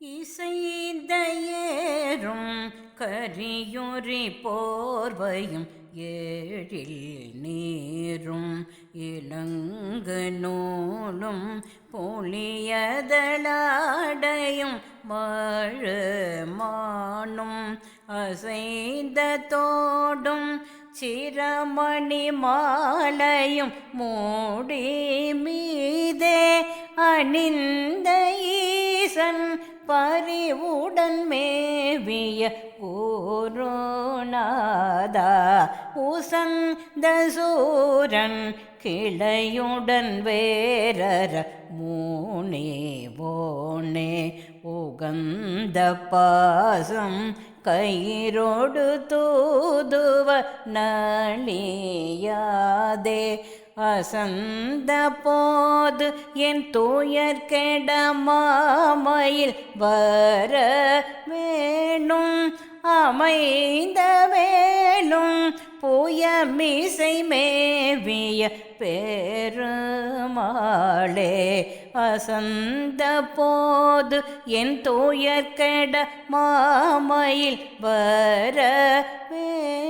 இசைந்த ஏறும் கரியுரி போர்வையும் ஏழில் நீரும் இளங்கு நூலும் புளியதலாடையும் வாழ மானும் அசைந்த தோடும் சிரமணி மாலையும் மூடி மீதே அணிந்த பரிவுடன் பரிவுடன் மேவிய ஊருநாதா உசந்த சூரன் கிளையுடன் வேரர மூனேவோனே உகந்த பாசம் கயிறோடு தூதுவ நளியாதே அசந்த போது என் தூயர் கெடமாமையில் வர வேணும் அமைந்த வேணும் புயமிசை மேவிய பெருமாளே. அசந்த போது என் தூயர் கெட மாமையில் வர வே